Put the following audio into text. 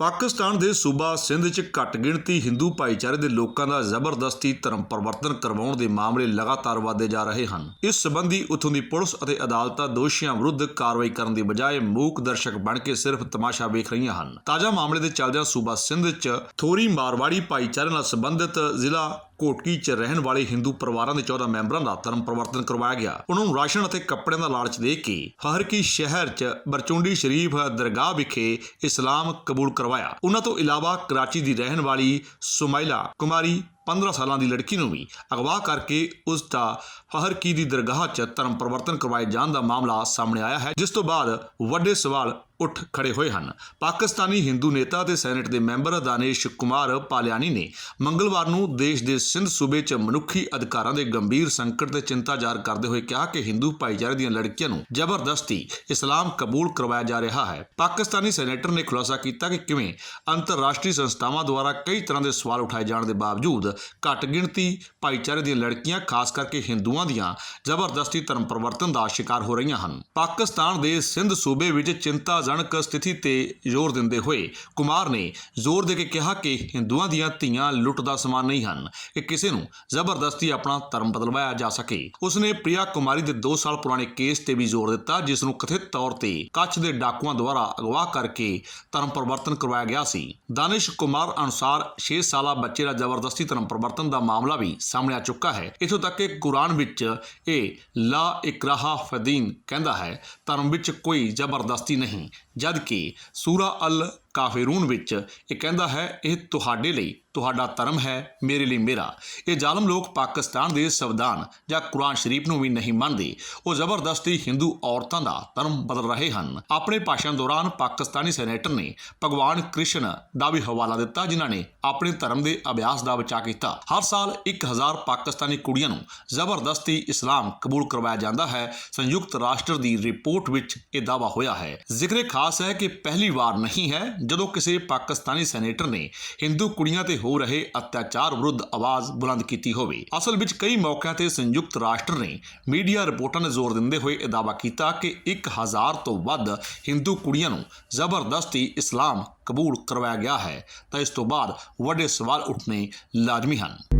ਪਾਕਿਸਤਾਨ ਦੇ ਸੂਬਾ ਸਿੰਧ 'ਚ ਘੱਟ ਗਿਣਤੀ ਹਿੰਦੂ ਭਾਈਚਾਰੇ ਦੇ ਲੋਕਾਂ ਦਾ ਜ਼ਬਰਦਸਤੀ ਧਰਮ ਪਰਿਵਰਤਨ ਕਰਵਾਉਣ ਦੇ ਮਾਮਲੇ ਲਗਾਤਾਰ ਵਧਦੇ ਜਾ ਰਹੇ ਹਨ। ਇਸ ਸੰਬੰਧੀ ਉੱਥੋਂ ਦੀ ਪੁਲਿਸ ਅਤੇ ਅਦਾਲਤਾਂ ਦੋਸ਼ੀਆਂ ਵਿਰੁੱਧ ਕਾਰਵਾਈ ਕਰਨ ਦੀ ਬਜਾਏ ਮੂਕ ਦਰਸ਼ਕ ਬਣ ਕੇ ਸਿਰਫ ਤਮਾਸ਼ਾ ਵੇਖ ਰਹੀਆਂ ਹਨ। ਤਾਜ਼ਾ ਮਾਮਲੇ ਦੇ ਚੱਲਦਿਆਂ ਸੂਬਾ ਸਿੰਧ 'ਚ ਥੋਰੀ ਮਾਰਵਾੜੀ ਭਾਈਚਾਰੇ ਨਾਲ ਸੰਬੰਧਿਤ ਜ਼ਿਲ੍ਹਾ ਕੋਟਕੀ 'ਚ ਰਹਿਣ ਵਾਲੇ ਹਿੰਦੂ ਪਰਿਵਾਰਾਂ ਦੇ 14 ਮੈਂਬਰਾਂ ਦਾ ਧਰਮ ਪਰਿਵਰਤਨ ਕਰਵਾਇਆ ਗਿਆ। ਉਹਨਾਂ ਨੂੰ ਰਾਸ਼ਨ ਅਤੇ ਕੱਪੜਿਆਂ ਦਾ ਲਾਲਚ ਦੇ ਕੇ ਹਰਕੀ ਸ਼ਹਿਰ 'ਚ ਬਰਚੁੰਡੀ ਸ਼ਰੀਫ ਦਰਗਾਹ ਵਿਖੇ ਇਸਲਾਮ ਕਬੂਲ ਕਰਵਾਇਆ। ਉਹਨਾਂ ਤੋਂ ਇਲਾਵਾ ਕਰਾਚੀ ਦੀ ਰਹਿਣ ਵਾਲੀ ਸੁਮਾਇਲਾ ਕੁਮਾਰੀ 15 ਸਾਲਾਂ ਦੀ ਲੜਕੀ ਨੂੰ ਵੀ ਅਗਵਾ ਕਰਕੇ ਉਸ ਦਾ ਫਹਰਕੀ ਦੀ ਦਰਗਾਹ 'ਚ ਧਰਮ ਪਰਿਵਰਤਨ ਕਰਵਾਏ ਜਾਣ ਦਾ ਮਾਮਲਾ ਸਾਹਮਣੇ ਆਇਆ ਹੈ, ਜਿਸ ਤੋਂ ਬਾਅਦ ਵੱਡੇ ਸਵਾਲ ਉੱਠ ਖੜੇ ਹੋਏ ਹਨ। ਪਾਕਿਸਤਾਨੀ ਹਿੰਦੂ ਨੇਤਾ ਤੇ ਸੈਨੇਟ ਦੇ ਮੈਂਬਰ ਦਾਨੇਸ਼ ਕੁਮਾਰ ਪਾਲਿਆਨੀ ਨੇ ਮੰਗਲਵਾਰ ਨੂੰ ਦੇਸ਼ ਦੇ ਸਿੰਧ ਸੂਬੇ 'ਚ ਮਨੁੱਖੀ ਅਧਿਕਾਰਾਂ ਦੇ ਗੰਭੀਰ ਸੰਕਟ ਤੇ ਚਿੰਤਾ ਜ਼ਾਹਰ ਕਰਦੇ ਹੋਏ ਕਿਹਾ ਕਿ ਹਿੰਦੂ ਭਾਈਚਾਰੇ ਦੀਆਂ ਲੜਕੀਆਂ ਨੂੰ ਜ਼ਬਰਦਸਤੀ ਇਸਲਾਮ ਕਬੂਲ ਕਰਵਾਇਆ ਜਾ ਰਿਹਾ ਹੈ। ਪਾਕਿਸਤਾਨੀ ਸੈਨੇਟਰ ਨੇ ਖੁਲਾਸਾ ਕੀਤਾ ਕਿ ਕਿਵੇਂ ਅੰਤਰਰਾਸ਼ਟਰੀ ਸੰਸਥਾਵਾਂ ਦੁਆਰਾ ਕਈ ਤਰ੍ਹਾਂ ਦੇ ਸਵਾਲ ਉਠਾਏ ਜਾਣ ਦੇ ਬਾਵਜੂਦ ਘੱਟ ਗਿਣਤੀ ਭਾਈਚਾਰੇ ਦੀਆਂ ਲੜਕੀਆਂ, ਖਾਸ ਕਰਕੇ ਹਿੰਦੂਆਂ ਦੀਆਂ ਜ਼ਬਰਦਸਤੀ ਧਰਮ ਪਰਿਵਰਤਨ ਦਾ ਸ਼ਿਕਾਰ ਹੋ ਰਹੀਆਂ ਹਨ। ਪਾਕਿਸਤਾਨ ਦੇ ਸਿੰਧ ਸੂਬੇ ਵਿੱਚ ਚਿੰਤਾਜਨਕ ਸਥਿਤੀ ਤੇ ਜ਼ੋਰ ਦਿੰਦੇ ਹੋਏ ਕੁਮਾਰ ਨੇ ਜ਼ੋਰ ਦੇ ਕੇ ਕਿਹਾ ਕਿ ਹਿੰਦੂਆਂ ਦੀਆਂ ਧੀਆਂ ਲੁੱਟ ਦਾ ਸਮਾਨ ਨਹੀਂ ਹਨ, ਕਿ ਕਿਸੇ ਨੂੰ ਜ਼ਬਰਦਸਤੀ ਆਪਣਾ ਧਰਮ ਬਦਲਵਾਇਆ ਜਾ ਸਕੇ। ਉਸਨੇ ਪ੍ਰਿਆ ਕੁਮਾਰੀ ਦੇ 2 ਸਾਲ ਪੁਰਾਣੇ ਕੇਸ ਤੇ ਵੀ ਜ਼ੋਰ ਦਿੱਤਾ, ਜਿਸ ਨੂੰ ਕਥਿਤ ਤੌਰ ਤੇ ਕੱਚ ਦੇ ਡਾਕੂਆਂ ਦੁਆਰਾ ਅਗਵਾ ਕਰਕੇ ਧਰਮ ਪਰਿਵਰਤਨ ਕਰਵਾਇਆ ਗਿਆ ਸੀ। ਦਾਨਿਸ਼ ਕੁਮਾਰ ਅਨੁਸਾਰ 6 ਸਾਲਾ ਬੱਚੇ ਦਾ ਜ਼ਬਰਦਸਤੀ ਧਰਮ ਧਰਮ ਪਰਿਵਰਤਨ ਦਾ ਮਾਮਲਾ ਵੀ ਸਾਹਮਣੇ ਆ ਚੁੱਕਾ ਹੈ। ਇਥੋਂ ਤੱਕ ਕਿ ਕੁਰਾਨ ਵਿੱਚ ਇਹ ਲਾ ਇਕਰਾਹਾ ਫਦੀਨ ਕਹਿੰਦਾ ਹੈ, ਧਰਮ ਵਿੱਚ ਕੋਈ ਜ਼ਬਰਦਸਤੀ ਨਹੀਂ ਜਦ ਕਿ ਸੂਰਾ ਅਲ ਕਾਫਿਰੂਨ ਵਿੱਚ ਇਹ ਕਹਿੰਦਾ ਹੈ, ਇਹ ਤੁਹਾਡੇ ਲਈ, ਤੁਹਾਡਾ ਧਰਮ ਹੈ, ਮੇਰੇ ਲਈ ਮੇਰਾ। ਇਹ ਜ਼ਾਲਮ ਲੋਕ ਪਾਕਿਸਤਾਨ ਦੇ ਸੰਵਿਧਾਨ ਜਾਂ ਕੁਰਾਨ ਸ਼ਰੀਫ ਨੂੰ ਵੀ ਨਹੀਂ ਮੰਨਦੇ। ਉਹ ਜ਼ਬਰਦਸਤੀ ਹਿੰਦੂ ਔਰਤਾਂ ਦਾ ਧਰਮ ਬਦਲ ਰਹੇ ਹਨ। ਆਪਣੇ ਭਾਸ਼ਣ ਦੌਰਾਨ ਪਾਕਿਸਤਾਨੀ ਸੈਨੇਟਰ ਨੇ ਭਗਵਾਨ ਕ੍ਰਿਸ਼ਨ ਦਾ ਵੀ ਹਵਾਲਾ ਦਿੱਤਾ, ਜਿਨ੍ਹਾਂ ਨੇ ਆਪਣੇ ਧਰਮ ਦੇ ਅਭਿਆਸ ਦਾ ਬਚਾਅ ਕੀਤਾ। ਹਰ ਸਾਲ 1000 ਪਾਕਿਸਤਾਨੀ ਕੁੜੀਆਂ ਨੂੰ ਜ਼ਬਰਦਸਤੀ ਇਸਲਾਮ ਕਬੂਲ ਕਰਵਾਇਆ ਜਾਂਦਾ ਹੈ। ਸੰਯੁਕਤ ਰਾਸ਼ਟਰ ਦੀ ਰਿਪੋਰਟ ਵਿੱਚ ਇਹ ਦਾਅਵਾ ਹੋਇਆ ਹੈ। ਜ਼ਿਕਰੇ ਖਾਸ ਹੈ ਕਿ ਪਹਿਲੀ ਵਾਰ ਨਹੀਂ ਹੈ ਜਦੋਂ ਕਿਸੇ ਪਾਕਿਸਤਾਨੀ ਸੈਨੇਟਰ ਨੇ ਹਿੰਦੂ ਕੁੜੀਆਂ ਤੇ ਹੋ ਰਹੇ ਅਤਿਆਚਾਰ ਵਿਰੁੱਧ ਆਵਾਜ਼ ਬੁਲੰਦ ਕੀਤੀ ਹੋਵੇ, ਅਸਲ ਵਿੱਚ ਕਈ ਮੌਕਿਆਂ ਤੇ ਸੰਯੁਕਤ ਰਾਸ਼ਟਰ ਨੇ ਮੀਡੀਆ ਰਿਪੋਰਟਾਂ ਨੇ ਜ਼ੋਰ ਦਿੰਦੇ ਹੋਏ ਇਹ ਦਾਅਵਾ ਕੀਤਾ ਕਿ 1000 ਤੋਂ ਵੱਧ ਹਿੰਦੂ ਕੁੜੀਆਂ ਨੂੰ ਜ਼ਬਰਦਸਤੀ ਇਸਲਾਮ ਕਬੂਲ ਕਰਵਾਇਆ ਗਿਆ ਹੈ। ਤਾਂ ਇਸ ਤੋਂ ਬਾਅਦ ਵੱਡੇ ਸਵਾਲ ਉੱਠਣੇ ਲਾਜ਼ਮੀ ਹਨ।